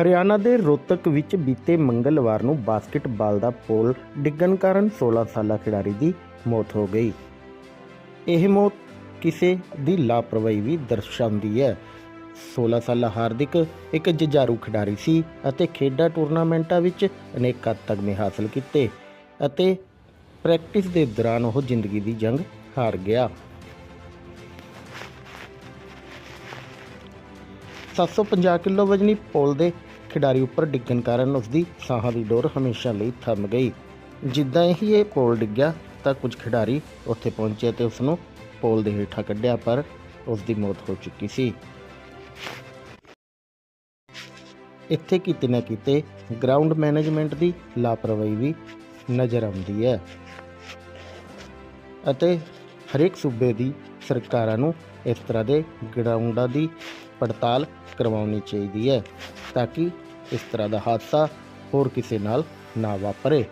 ਹਰਿਆਣਾ ਦੇ ਰੋਹਤਕ ਵਿੱਚ ਬੀਤੇ ਮੰਗਲਵਾਰ ਨੂੰ ਬਾਸਕਟਬਾਲ ਦਾ ਪੋਲ ਡਿੱਗਣ ਕਾਰਨ 16 ਸਾਲਾ ਖਿਡਾਰੀ ਦੀ ਮੌਤ ਹੋ ਗਈ। ਇਹ ਮੌਤ ਕਿਸੇ ਦੀ ਲਾਪਰਵਾਹੀ ਵੀ ਦਰਸਾਉਂਦੀ ਹੈ। 16 ਸਾਲਾ ਹਾਰਦਿਕ ਇੱਕ ਜੁਝਾਰੂ ਖਿਡਾਰੀ ਸੀ ਅਤੇ ਖੇਡਾਂ ਟੂਰਨਾਮੈਂਟਾਂ ਵਿੱਚ ਅਨੇਕਾਂ ਤਗਮੇ ਹਾਸਲ ਕੀਤੇ ਅਤੇ ਪ੍ਰੈਕਟਿਸ ਦੇ ਦੌਰਾਨ ਉਹ ਜ਼ਿੰਦਗੀ ਦੀ ਜੰਗ ਹਾਰ ਗਿਆ। 750 ਕਿਲੋ ਵਜਨੀ ਪੋਲ ਦੇ ਖਿਡਾਰੀ ਉੱਪਰ ਡਿੱਗਣ ਕਾਰਨ ਉਸ ਦੀ ਸਾਹਾਂ ਦੀ ਡੋਰ ਹਮੇਸ਼ਾ ਲਈ ਥੰਮ ਗਈ। ਜਿੱਦਾਂ ਹੀ ਇਹ ਪੋਲ ਡਿੱਗਿਆ ਤਾਂ ਕੁਝ ਖਿਡਾਰੀ ਉੱਥੇ ਪਹੁੰਚੇ ਤੇ ਉਸ ਨੂੰ ਪੋਲ ਦੇ ਹੇਠਾਂ ਕੱਢਿਆ, ਪਰ ਉਸ ਦੀ ਮੌਤ ਹੋ ਚੁੱਕੀ ਸੀ। ਇੱਥੇ ਕਿਤੇ ਨਾ ਕਿਤੇ ਗਰਾਊਂਡ ਮੈਨੇਜਮੈਂਟ ਦੀ ਲਾਪਰਵਾਹੀ ਵੀ ਨਜ਼ਰ ਆਉਂਦੀ ਹੈ। ਅਤੇ ਹਰੇਕ ਸੂਬੇ ਦੀ ਸਰਕਾਰਾਂ ਨੂੰ ਇਸ ਤਰ੍ਹਾਂ ਦੇ ਗਰਾਊਂਡਾਂ ਦੀ ਪੜਤਾਲ ਕਰਵਾਉਣੀ ਚਾਹੀਦੀ ਹੈ ਤਾਂ ਕਿ ਇਸ ਤਰ੍ਹਾਂ ਦਾ ਹਾਦਸਾ ਹੋਰ ਕਿਸੇ ਨਾਲ ਨਾ ਵਾਪਰੇ।